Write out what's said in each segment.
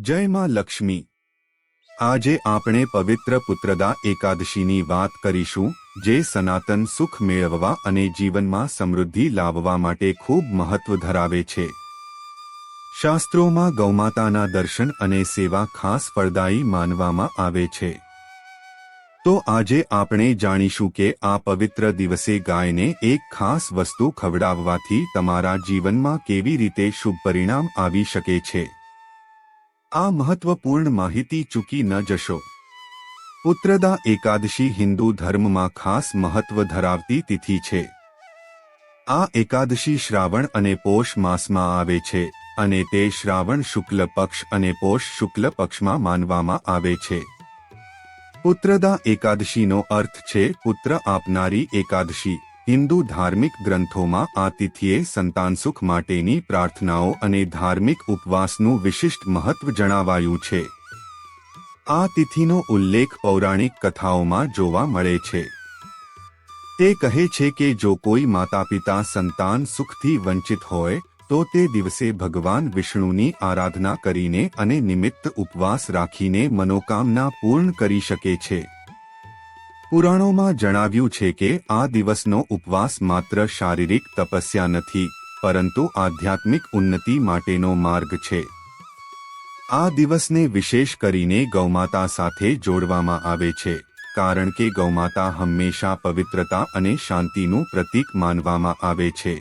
જય માં લક્ષ્મી. આજે આપણે પવિત્ર પુત્રદા એકાદશીની વાત કરીશું, જે સનાતન સુખ મેળવવા અને જીવનમાં સમૃદ્ધિ લાવવા માટે ખૂબ મહત્વ ધરાવે છે. શાસ્ત્રોમાં ગૌમાતાના દર્શન અને સેવા ખાસ ફળદાયી માનવામાં આવે છે. તો આજે આપણે જાણીશું કે આ પવિત્ર દિવસે ગાયને એક ખાસ વસ્તુ ખવડાવવાથી તમારા જીવનમાં કેવી રીતે શુભ પરિણામ આવી શકે છે. આ મહત્વપૂર્ણ માહિતી ચૂકી ન જશો. પુત્રદા એકાદશી હિન્દુ ધર્મમાં ખાસ મહત્વ ધરાવતી તિથિ છે. આ એકાદશી શ્રાવણ અને પોષ માસમાં આવે છે અને તે શ્રાવણ શુક્લ પક્ષ અને પોષ શુક્લ પક્ષમાં માનવામાં આવે છે. પુત્રદા એકાદશીનો અર્થ છે પુત્ર આપનારી એકાદશી. હિન્દુ ધાર્મિક ગ્રંથોમાં આ તિથિએ સંતાન સુખ માટેની પ્રાર્થનાઓ અને ધાર્મિક ઉપવાસનું વિશિષ્ટ મહત્વ જણાવાયું છે. આ તિથિનો ઉલ્લેખ પૌરાણિક કથાઓમાં જોવા મળે છે. તે કહે છે કે જો કોઈ માતાપિતા સંતાન સુખથી વંચિત હોય, તો તે દિવસે ભગવાન વિષ્ણુની આરાધના કરીને અને નિમિત્ત ઉપવાસ રાખીને મનોકામના પૂર્ણ કરી શકે છે. પુરાણોમાં જણાવ્યું છે કે આ દિવસનો ઉપવાસ માત્ર શારીરિક તપસ્યા નથી, પરંતુ આધ્યાત્મિક ઉન્નતિ માટેનો માર્ગ છે. આ દિવસને વિશેષ કરીને ગૌમાતા સાથે જોડવામાં આવે છે, કારણ કે ગૌમાતા હંમેશા પવિત્રતા અને શાંતિનું પ્રતીક માનવામાં આવે છે.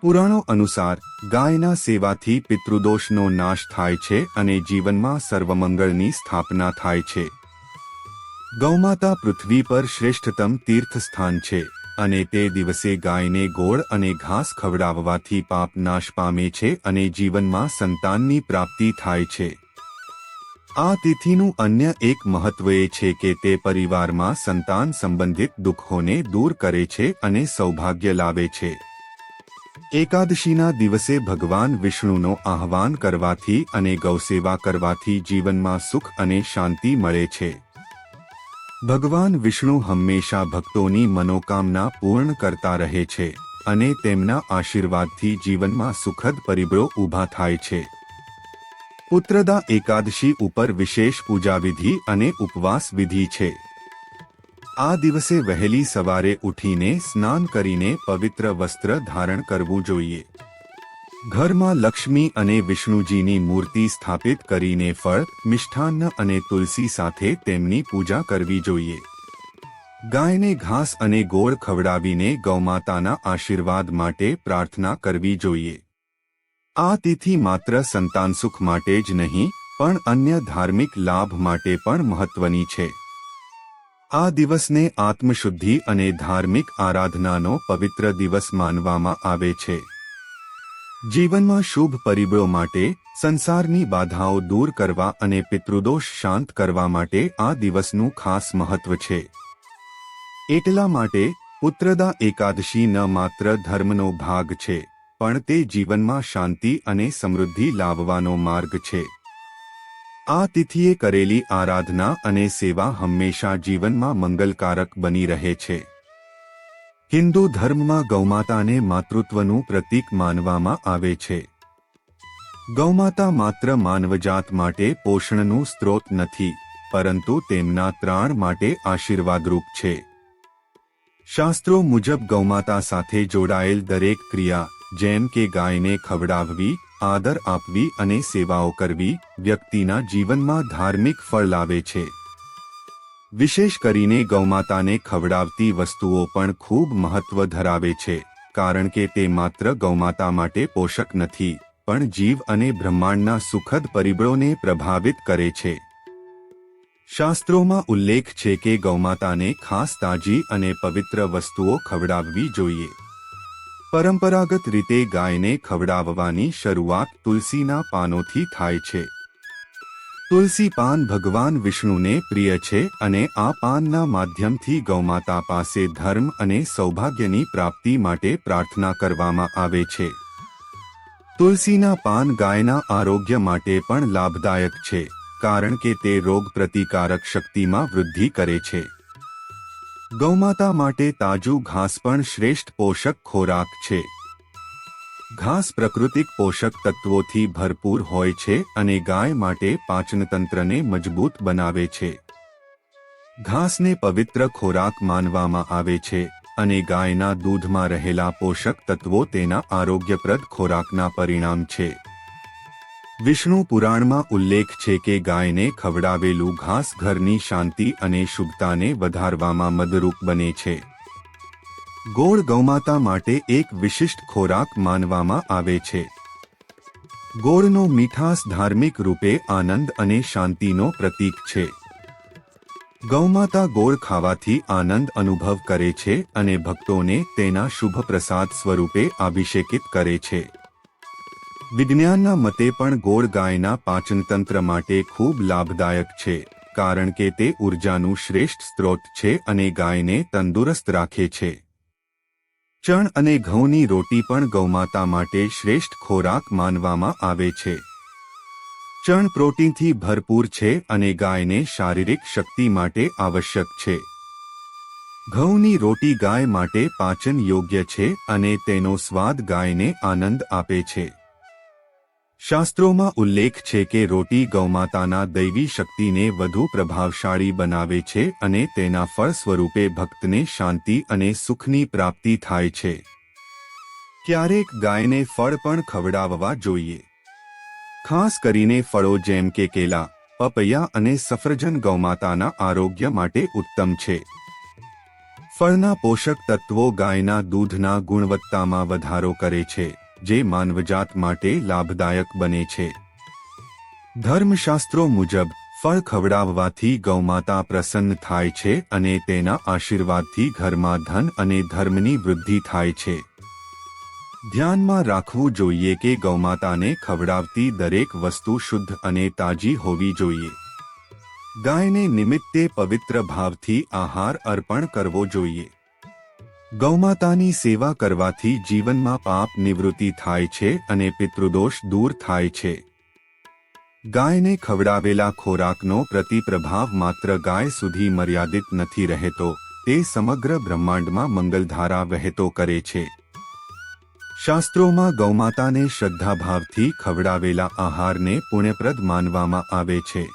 પુરાણો અનુસાર, ગાયના સેવાથી પિતૃદોષનો નાશ થાય છે અને જીવનમાં સર્વમંગળની સ્થાપના થાય છે. ગૌમાતા પૃથ્વી પર શ્રેષ્ઠતમ તીર્થસ્થાન છે, અને તે દિવસે ગાયને ગોળ અને ઘાસ ખવડાવવાથી પાપ નાશ પામે છે અને જીવનમાં સંતાનની પ્રાપ્તિ થાય છે. આ તિથિનું અન્ય એક મહત્વ એ છે કે તે પરિવારમાં સંતાન સંબંધિત દુઃખોને દૂર કરે છે અને સૌભાગ્ય લાવે છે. એકાદશીના દિવસે ભગવાન વિષ્ણુનો આહવાન કરવાથી અને ગૌસેવા કરવાથી જીવનમાં સુખ અને શાંતિ મળે છે. ભગવાન વિષ્ણુ હંમેશા ભક્તોની મનોકામના પૂર્ણ કરતા રહે છે અને તેમના આશીર્વાદથી જીવનમાં સુખદ પરિબળો ઊભા થાય છે. પુત્રદા એકાદશી ઉપર વિશેષ પૂજાવિધિ અને ઉપવાસ વિધિ છે. આ દિવસે વહેલી સવારે ઉઠીને સ્નાન કરીને પવિત્ર વસ્ત્ર ધારણ કરવું જોઈએ. ઘરમાં લક્ષ્મી અને વિષ્ણુજીની મૂર્તિ સ્થાપિત કરીને ફળ, મિષ્ઠાન્ન અને તુલસી સાથે તેમની પૂજા કરવી જોઈએ. ગાયને ઘાસ અને ગોળ ખવડાવીને ગૌમાતાના આશીર્વાદ માટે પ્રાર્થના કરવી જોઈએ. આ તિથિ માત્ર સંતાન સુખ માટે જ નહીં, પણ અન્ય ધાર્મિક લાભ માટે પણ મહત્વની છે. આ દિવસને આત્મશુદ્ધિ અને ધાર્મિક આરાધનાનો પવિત્ર દિવસ માનવામાં આવે છે. જીવનમાં શુભ પરિબળો માટે, સંસારની બાધાઓ દૂર કરવા અને પિતૃદોષ શાંત કરવા માટે આ દિવસનું ખાસ મહત્વ છે. એટલા માટે, પુત્રદા એકાદશી ન માત્ર ધર્મનો ભાગ છે, પણ તે જીવનમાં શાંતિ અને સમૃદ્ધિ લાવવાનો માર્ગ છે. આ તિથિએ કરેલી આરાધના અને સેવા હંમેશા જીવનમાં મંગલકારક બની રહે છે. હિન્દુ ધર્મમાં ગૌમાતાને માતૃત્વનું પ્રતીક માનવામાં આવે છે. ગૌમાતા માત્ર માનવજાત માટે પોષણનું સ્ત્રોત નથી, પરંતુ તેમના ત્રાણ માટે આશીર્વાદરૂપ છે. શાસ્ત્રો મુજબ ગૌમાતા સાથે જોડાયેલ દરેક ક્રિયા, જેમ કે ગાયને ખવડાવવી, આદર આપવી અને સેવાઓ કરવી, વ્યક્તિના જીવનમાં ધાર્મિક ફળ લાવે છે. વિશેષ કરીને ગૌમાતાને ખવડાવતી વસ્તુઓ પણ ખૂબ મહત્વ ધરાવે છે, કારણ કે તે માત્ર ગૌમાતા માટે પોષક નથી, પણ જીવ અને બ્રહ્માંડના સુખદ પરિબળોને પ્રભાવિત કરે છે. શાસ્ત્રોમાં ઉલ્લેખ છે કે ગૌમાતાને ખાસ તાજી અને પવિત્ર વસ્તુઓ ખવડાવવી જોઈએ. પરંપરાગત રીતે ગાયને ખવડાવવાની શરૂઆત તુલસીના પાનોથી થાય છે. તુલસી પાન ભગવાન વિષ્ણુને પ્રિય છે અને આ પાનના માધ્યમથી ગૌમાતા પાસે ધર્મ અને સૌભાગ્યની પ્રાપ્તિ માટે પ્રાર્થના કરવામાં આવે છે. તુલસીના પાન ગાયના આરોગ્ય માટે પણ લાભદાયક છે, કારણ કે તે રોગ પ્રતિકારક શક્તિમાં વૃદ્ધિ કરે છે. ગૌમાતા માટે તાજું ઘાસ પણ શ્રેષ્ઠ પોષક ખોરાક છે. ઘાસ પ્રાકૃતિક પોષક તત્વોથી ભરપૂર હોય છે અને ગાય માટે પાચનતંત્રને મજબૂત બનાવે છે. ઘાસને પવિત્ર ખોરાક માનવામાં આવે છે અને ગાયના દૂધમાં રહેલા પોષક તત્વો તેના આરોગ્યપ્રદ ખોરાકના પરિણામ છે. વિષ્ણુ પુરાણમાં ઉલ્લેખ છે કે ગાયને ખવડાવેલું ઘાસ ઘરની શાંતિ અને શુભતાને વધારવામાં મદરૂપ બને છે. ગોળ ગૌમાતા માટે એક વિશિષ્ટ ખોરાક માનવામાં આવે છે. ગોળનો મીઠાસ ધાર્મિક રૂપે આનંદ અને શાંતિનો પ્રતીક છે. ગૌમાતા ગોળ ખાવાથી આનંદ અનુભવ કરે છે અને ભક્તોને તેના શુભ પ્રસાદ સ્વરૂપે અભિષેકિત કરે છે. વિજ્ઞાનના મતે પણ ગોળ ગાયના પાચનતંત્ર માટે ખૂબ લાભદાયક છે, કારણ કે તે ઉર્જાનું શ્રેષ્ઠ સ્ત્રોત છે અને ગાયને તંદુરસ્ત રાખે છે. ચણ અને ઘઉંની રોટી પણ ગૌમાતા માટે શ્રેષ્ઠ ખોરાક માનવામાં આવે છે. ચણ પ્રોટીનથી ભરપૂર છે અને ગાયને શારીરિક શક્તિ માટે આવશ્યક છે. ઘઉંની રોટી ગાય માટે પાચન યોગ્ય છે અને તેનો સ્વાદ ગાયને આનંદ આપે છે. શાસ્ત્રોમાં ઉલ્લેખ છે કે રોટી ગૌમાતાના દૈવી શક્તિને વધુ પ્રભાવશાળી બનાવે છે અને તેના ફળ સ્વરૂપે ભક્તને શાંતિ અને સુખની પ્રાપ્તિ થાય છે. ક્યારેક ગાયને ફળ પણ ખવડાવવા જોઈએ. ખાસ કરીને ફળો જેમ કે કેલા, પપૈયા અને સફરજન ગૌમાતાના આરોગ્ય માટે ઉત્તમ છે. ફળના પોષક તત્વો ગાયના દૂધના ગુણવત્તામાં વધારો કરે છે. જે માનવજાત માટે લાભદાયક બને છે. ધર્મશાસ્ત્રો મુજબ, ફળ ખવડાવવાથી ગૌમાતા પ્રસન્ન થાય છે અને તેના આશીર્વાદથી ઘરમાં ધન અને ધર્મની વૃદ્ધિ થાય છે. ધ્યાનમાં રાખવું જોઈએ કે ગૌમાતાને ખવડાવતી દરેક વસ્તુ શુદ્ધ અને તાજી હોવી જોઈએ. ગાયને નિમિત્તે પવિત્ર ભાવથી આહાર અર્પણ કરવો જોઈએ. ગૌમાતાની સેવા કરવાથી જીવનમાં પાપ નિવૃત્તિ થાય છે અને પિતૃદોષ દૂર થાય છે. ગાયને ખવડાવેલા ખોરાકનો પ્રતિપ્રભાવ માત્ર ગાય સુધી મર્યાદિત નથી રહેતો, તે સમગ્ર બ્રહ્માંડમાં મંગલધારા વહેતો કરે છે. શાસ્ત્રોમાં ગૌમાતાને શ્રદ્ધાભાવથી ખવડાવેલા આહારને પુણ્યપ્રદ માનવામાં આવે છે.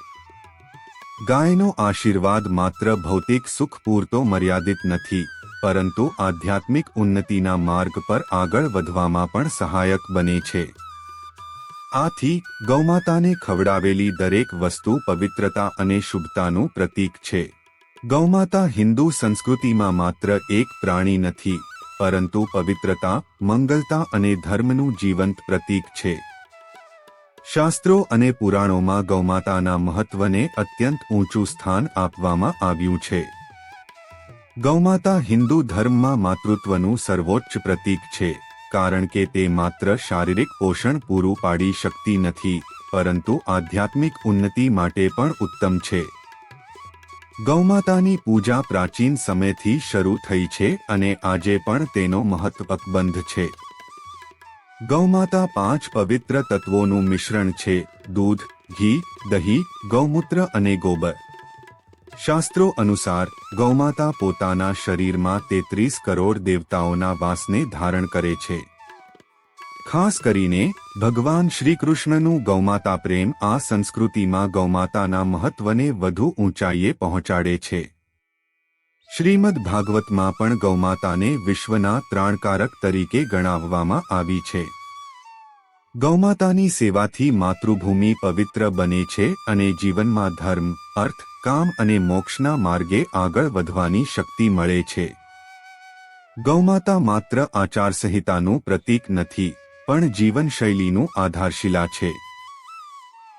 ગાયનો આશીર્વાદ માત્ર ભૌતિક સુખ પૂરતો મર્યાદિત નથી. પરંતુ આધ્યાત્મિક ઉન્નતિના માર્ગ પર આગળ વધવામાં પણ સહાયક બને છે. આથી, ગૌમાતાને ખવડાવેલી દરેક વસ્તુ પવિત્રતા અને શુભતાનું પ્રતીક છે. ગૌમાતા હિન્દુ સંસ્કૃતિમાં માત્ર એક પ્રાણી નથી, પરંતુ પવિત્રતા, મંગલતા અને ધર્મનું જીવંત પ્રતીક છે. શાસ્ત્રો અને પુરાણોમાં ગૌમાતાના મહત્વને અત્યંત ઊંચું સ્થાન આપવામાં આવ્યું છે. ગૌમાતા હિન્દુ ધર્મમાં માતૃત્વનું સર્વોચ્ચ પ્રતીક છે, કારણ કે તે માત્ર શારીરિક પોષણ પૂરું પાડી શકતી નથી, પરંતુ આધ્યાત્મિક ઉન્નતિ માટે પણ ઉત્તમ છે. ગૌમાતાની પૂજા પ્રાચીન સમયથી શરૂ થઈ છે અને આજે પણ તેનો મહત્વકબંધ છે. ગૌમાતા પાંચ પવિત્ર તત્વોનું મિશ્રણ છે, દૂધ, ઘી, દહીં, ગૌમૂત્ર અને ગોબર. શાસ્ત્રો અનુસાર, ગૌમાતા પોતાના શરીરમાં તેત્રીસ કરોડ દેવતાઓના વાસને ધારણ કરે છે. ખાસ કરીને, ભગવાન શ્રીકૃષ્ણનું ગૌમાતા પ્રેમ આ સંસ્કૃતિમાં ગૌમાતાના મહત્વને વધુ ઊંચાઈએ પહોંચાડે છે. શ્રીમદ ભાગવતમાં પણ ગૌમાતાને વિશ્વના ત્રાણકારક તરીકે ગણાવવામાં આવી છે. ગૌમાતાની સેવાથી માતૃભૂમિ પવિત્ર બને છે અને જીવનમાં ધર્મ, અર્થ, કામ અને મોક્ષના માર્ગે આગળ વધવાની શક્તિ મળે છે. ગૌમાતા માત્ર આચારસંહિતાનું પ્રતીક નથી, પણ જીવનશૈલીનું આધારશિલા છે.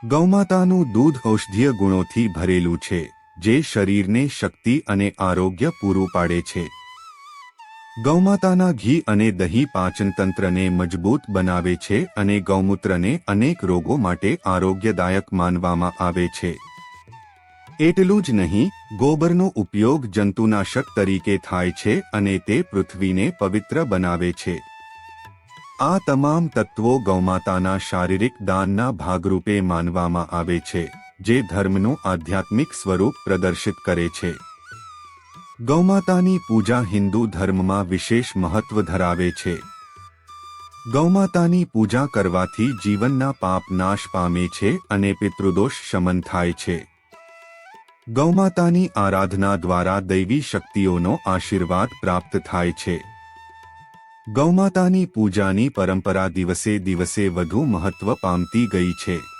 ગૌમાતાનું દૂધ ઔષધીય ગુણોથી ભરેલું છે, જે શરીરને શક્તિ અને આરોગ્ય પૂરું પાડે છે. ગૌમાતાના ઘી અને દહીં પાચનતંત્રને મજબૂત બનાવે છે અને ગૌમૂત્રને અનેક રોગો માટે આરોગ્યદાયક માનવામાં આવે છે. એટલું જ નહીં, ગોબરનો ઉપયોગ જંતુનાશક તરીકે થાય છે અને તે પૃથ્વીને પવિત્ર બનાવે છે. આ તમામ તત્વો ગૌમાતાના શારીરિક દાનના ભાગરૂપે માનવામાં આવે છે, જે ધર્મનું આધ્યાત્મિક સ્વરૂપ પ્રદર્શિત કરે છે. ગૌમાતાની પૂજા હિન્દુ ધર્મમાં વિશેષ મહત્વ ધરાવે છે. ગૌમાતાની પૂજા કરવાથી જીવનના પાપ નાશ પામે છે અને પિતૃદોષ શમન થાય છે. ગૌમાતાની આરાધના દ્વારા દૈવી શક્તિઓનો આશીર્વાદ પ્રાપ્ત થાય છે. ગૌમાતાની પૂજાની પરંપરા દિવસે દિવસે વધુ મહત્વ પામતી ગઈ છે.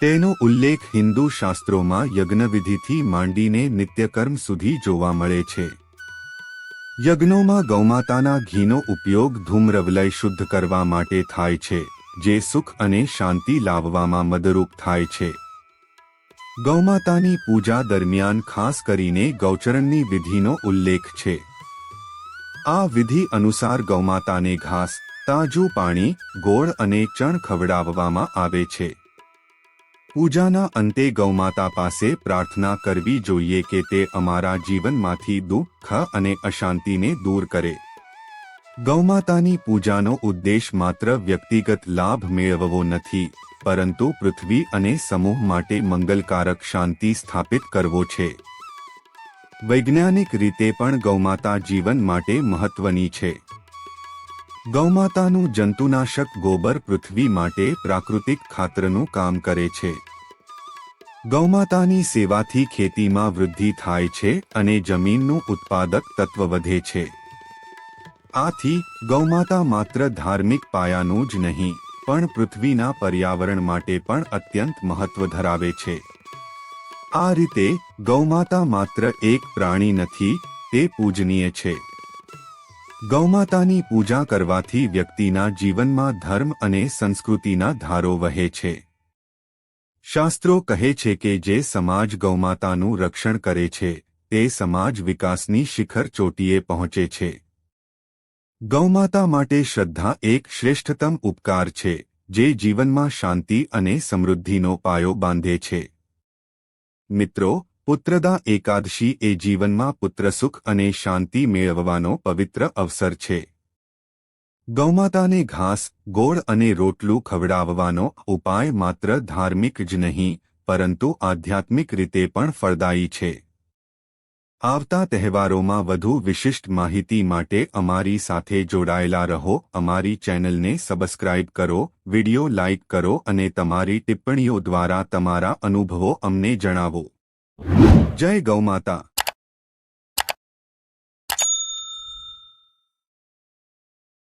તેનો ઉલ્લેખ હિન્દુ શાસ્ત્રોમાં યજ્ઞવિધિથી માંડીને નિત્યકર્મ સુધી જોવા મળે છે. યજ્ઞોમાં ગૌમાતાના ઘીનો ઉપયોગ ધૂમ્રવલય શુદ્ધ કરવા માટે થાય છે, જે સુખ અને શાંતિ લાવવામાં મદરૂપ થાય છે. ગૌમાતાની પૂજા દરમિયાન ખાસ કરીને ગૌચરણની વિધિનો ઉલ્લેખ છે. આ વિધિ અનુસાર ગૌમાતાને ઘાસ, તાજું પાણી, ગોળ અને ચણ ખવડાવવામાં આવે છે. પૂજાના અંતે ગૌમાતા પાસે પ્રાર્થના કરવી જોઈએ કે તે અમારા જીવનમાંથી દુઃખ અને અશાંતિને દૂર કરે. ગૌમાતાની પૂજાનો ઉદ્દેશ માત્ર વ્યક્તિગત લાભ મેળવવો નથી, પરંતુ પૃથ્વી અને સમૂહ માટે મંગલકારક શાંતિ સ્થાપિત કરવો છે. વૈજ્ઞાનિક રીતે પણ ગૌમાતા જીવન માટે મહત્વની છે. ગૌમાતાનું જંતુનાશક ગોબર પૃથ્વી માટે પ્રાકૃતિક ખાતરનું કામ કરે છે. ગૌમાતાની સેવાથી ખેતીમાં વૃદ્ધિ થાય છે અને જમીનનું ઉત્પાદક તત્વ વધે છે. આથી, ગૌમાતા માત્ર ધાર્મિક પાયાનું જ નહીં, પણ પૃથ્વીના પર્યાવરણ માટે પણ અત્યંત મહત્વ ધરાવે છે. આ રીતે ગૌમાતા માત્ર એક પ્રાણી નથી, તે પૂજનીય છે. ગૌમાતાની પૂજા કરવાથી વ્યક્તિના જીવનમાં ધર્મ અને સંસ્કૃતિના ધારો વહે છે. શાસ્ત્રો કહે છે કે જે સમાજ ગૌમાતાનું રક્ષણ કરે છે, તે સમાજ વિકાસની શિખર ચોટીએ પહોંચે છે. ગૌમાતા માટે શ્રદ્ધા એક શ્રેષ્ઠતમ ઉપકાર છે, જે જીવનમાં શાંતિ અને સમૃદ્ધિનો પાયો બાંધે છે. મિત્રો પુત્રદા એકાદશી એ જીવનમાં પુત્રસુખ અને શાંતિ મેળવવાનો પવિત્ર અવસર છે. ગૌમાતાને ઘાસ, ગોળ અને રોટલું ખવડાવવાનો ઉપાય માત્ર ધાર્મિક જ નહીં, પરંતુ આધ્યાત્મિક રીતે પણ ફળદાયી છે. આવતા તહેવારોમાં વધુ વિશિષ્ટ માહિતી માટે અમારી સાથે જોડાયેલા રહો, અમારી ચેનલને સબસ્ક્રાઇબ કરો, વિડિયો લાઇક કરો અને તમારી ટિપ્પણીઓ દ્વારા તમારા અનુભવો અમને જણાવો. જય ગૌમાતા